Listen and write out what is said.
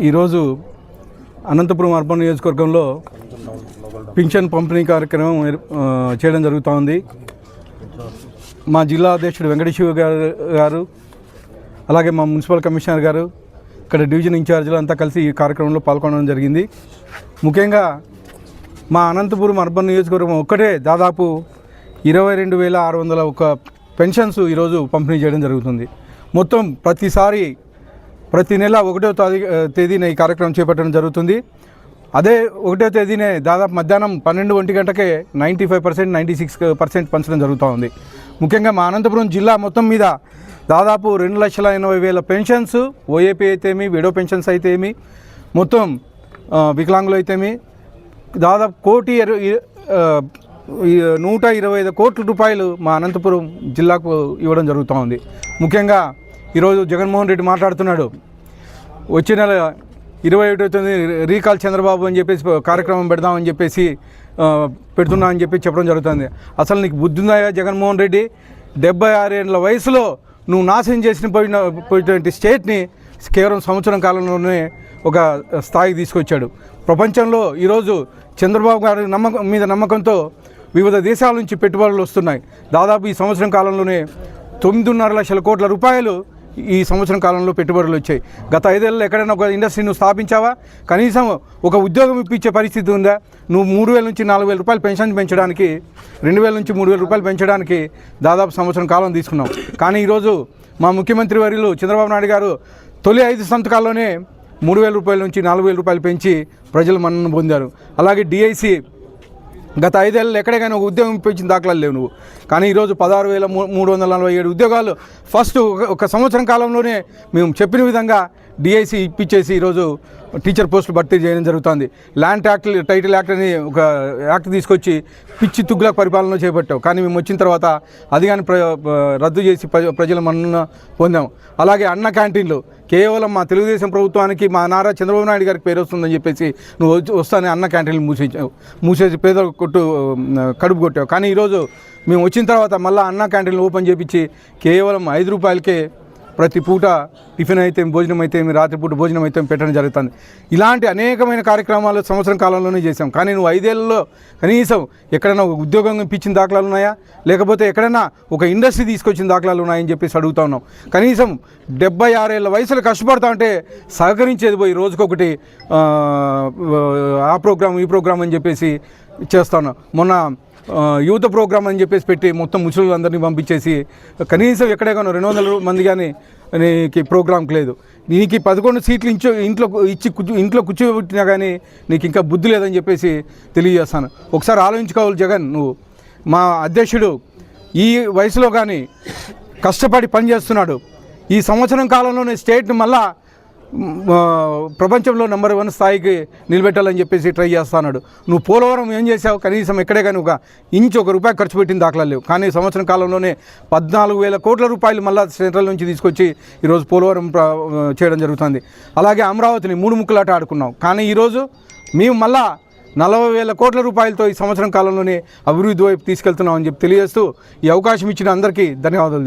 ఈరోజు అనంతపురం అర్బన్ నియోజకవర్గంలో పింఛన్ పంపిణీ కార్యక్రమం చేయడం జరుగుతూ ఉంది మా జిల్లా అధ్యక్షుడు వెంకటేశ్వర గారు గారు అలాగే మా మున్సిపల్ కమిషనర్ గారు ఇక్కడ డివిజన్ ఇన్ఛార్జీలు అంతా కలిసి ఈ కార్యక్రమంలో పాల్గొనడం జరిగింది. ముఖ్యంగా మా అనంతపురం అర్బన్ నియోజకవర్గం ఒక్కటే దాదాపు ఇరవై రెండు వేల ఆరు వందల ఒక పెన్షన్స్ ఈరోజు పంపిణీ చేయడం జరుగుతుంది. మొత్తం ప్రతిసారి ప్రతి నెల ఒకటో తారీ తేదీన ఈ కార్యక్రమం చేపట్టడం జరుగుతుంది. అదే ఒకటో తేదీనే దాదాపు మధ్యాహ్నం పన్నెండు ఒంటి గంటకే ninety five percent ninety six percent పంచడం జరుగుతూ ఉంది. ముఖ్యంగా మా అనంతపురం జిల్లా మొత్తం మీద దాదాపు రెండు లక్షల ఎనభై వేల పెన్షన్స్ ఓఏపీ అయితేమి విడో పెన్షన్స్ అయితేమి మొత్తం వికలాంగులు అయితేమి దాదాపు కోటి నూట ఇరవై ఐదు కోట్ల రూపాయలు మా అనంతపురం జిల్లాకు ఇవ్వడం జరుగుతూ ఉంది. ముఖ్యంగా ఈరోజు జగన్మోహన్ రెడ్డి మాట్లాడుతున్నాడు. వచ్చే నెల ఇరవై ఒకటో తొమ్మిది రీకాల్ చంద్రబాబు అని చెప్పేసి కార్యక్రమం పెడదామని చెప్పేసి పెడుతున్నా అని చెప్పి చెప్పడం జరుగుతుంది. అసలు నీకు బుద్ధి ఉందాయా జగన్మోహన్ రెడ్డి? డెబ్బై ఆరేళ్ళ వయసులో నువ్వు నాశనం చేసిన పోయిన పోయినటువంటి స్టేట్ని కేవలం సంవత్సరం కాలంలోనే ఒక స్థాయికి తీసుకొచ్చాడు. ప్రపంచంలో ఈరోజు చంద్రబాబు గారి నమ్మకం మీద నమ్మకంతో వివిధ దేశాల నుంచి పెట్టుబడులు వస్తున్నాయి. దాదాపు ఈ సంవత్సరం కాలంలోనే తొమ్మిదిన్నర లక్షల కోట్ల రూపాయలు ఈ సంవత్సరం కాలంలో పెట్టుబడులు వచ్చాయి. గత ఐదేళ్ళలో ఎక్కడైనా ఒక ఇండస్ట్రీ నువ్వు స్థాపించావా? కనీసం ఒక ఉద్యోగం ఇప్పించే పరిస్థితి ఉందా? నువ్వు మూడు వేల నుంచి నాలుగు వేల రూపాయలు పెన్షన్ పెంచడానికి రెండు వేల నుంచి మూడు వేల రూపాయలు పెంచడానికి దాదాపు సంవత్సరం కాలం తీసుకున్నాం కానీ ఈరోజు మా ముఖ్యమంత్రి వర్యులు చంద్రబాబు నాయుడు గారు తొలి ఐదు సంతకాల్లోనే మూడు వేల రూపాయల నుంచి నాలుగు వేల రూపాయలు పెంచి ప్రజలు మన్నను పొందారు. అలాగే డిఐసి గత ఐదేళ్ళు ఎక్కడికైనా ఒక ఉద్యోగం ఇప్పించిన దాఖలాలు లేవు నువ్వు. కానీ ఈరోజు పదహారు వేల మూడు వందల నలభై ఏడు ఉద్యోగాలు ఫస్ట్ ఒక- ఒక సంవత్సరం కాలంలోనే మేము చెప్పిన విధంగా డిఐసి ఇప్పించేసి ఈరోజు టీచర్ పోస్టులు భర్తీ చేయడం జరుగుతుంది. ల్యాండ్ యాక్ట్ టైటిల్ యాక్ట్ అని ఒక యాక్ట్ తీసుకొచ్చి పిచ్చి తుగ్గుల పరిపాలన చేపట్టావు. కానీ మేము వచ్చిన తర్వాత అది కానీ ప్ర రద్దు చేసి ప్ర- ప్రజల మన్నన పొందాం. అలాగే అన్న క్యాంటీన్లు కేవలం మా తెలుగుదేశం ప్రభుత్వానికి మా నారా చంద్రబాబు నాయుడు గారికి పేరు వస్తుందని చెప్పేసి నువ్వు వచ్చి- వస్తానే అన్న క్యాంటీన్లు మూసేసావు మూసేసి పేద కొట్టు కడుపు కొట్టావు. కానీ ఈరోజు మేము వచ్చిన తర్వాత మళ్ళీ అన్న క్యాంటీన్లు ఓపెన్ చేపించి కేవలం ఐదు రూపాయలకే ప్రతి పూట టిఫిన్ అయితే భోజనం అయితే రాత్రిపూట భోజనం అయితే పెట్టడం జరుగుతుంది. ఇలాంటి అనేకమైన కార్యక్రమాలు సంవత్సరం కాలంలోనే చేశాం. కానీ నువ్వు ఐదేళ్ళలో కనీసం ఎక్కడైనా ఒక ఉద్యోగం ఇప్పించిన దాఖలాలు ఉన్నాయా? లేకపోతే ఎక్కడైనా ఒక ఇండస్ట్రీ తీసుకొచ్చిన దాఖలాలు ఉన్నాయని చెప్పేసి అడుగుతా ఉన్నాం. కనీసం డెబ్బై ఆరేళ్ళ వయసులో కష్టపడతా ఉంటే సహకరించేది పోయి రోజుకొకటి ఆ, ప్రోగ్రాం ఈ ప్రోగ్రాం అని చెప్పేసి చేస్తాను మొన్న యూత్ ప్రోగ్రామ్ అని చెప్పేసి పెట్టి మొత్తం ముసలులందరినీ పంపించేసి కనీసం ఎక్కడే కానీ రెండు వందల మంది కానీ నీకు ప్రోగ్రామ్కి లేదు. నీకు పదకొండు సీట్లు ఇంచో ఇంట్లో ఇచ్చి కూర్చో ఇంట్లో కూర్చోబెట్టినా కానీ నీకు ఇంకా బుద్ధి లేదని చెప్పేసి తెలియజేస్తాను. ఒకసారి ఆలోచించుకోవాలి జగన్ నువ్వు. మా అధ్యక్షుడు ఈ వయసులో కానీ కష్టపడి పనిచేస్తున్నాడు. ఈ సంవత్సరం కాలంలోనే స్టేట్ని మళ్ళా ప్రపంచంలో నెంబర్ వన్ స్థాయికి నిలబెట్టాలని చెప్పేసి ట్రై చేస్తున్నాడు నువ్వు పోలవరం ఏం చేసావు కనీసం ఎక్కడే కానీ ఒక ఇంచు ఒక రూపాయి ఖర్చు పెట్టిన దాఖలా లేవు. కానీ ఈ సంవత్సరం కాలంలోనే పద్నాలుగు వేల కోట్ల రూపాయలు మళ్ళా సెంట్రల్ నుంచి తీసుకొచ్చి ఈరోజు పోలవరం చేయడం జరుగుతుంది. అలాగే అమరావతిని మూడు ముక్కలాట ఆడుకున్నాం. కానీ ఈరోజు మేము మళ్ళా నలభై వేల కోట్ల రూపాయలతో ఈ సంవత్సరం కాలంలోనే అభివృద్ధి వైపు తీసుకెళ్తున్నామని చెప్పి తెలియజేస్తూ ఈ అవకాశం ఇచ్చిన అందరికీ ధన్యవాదాలు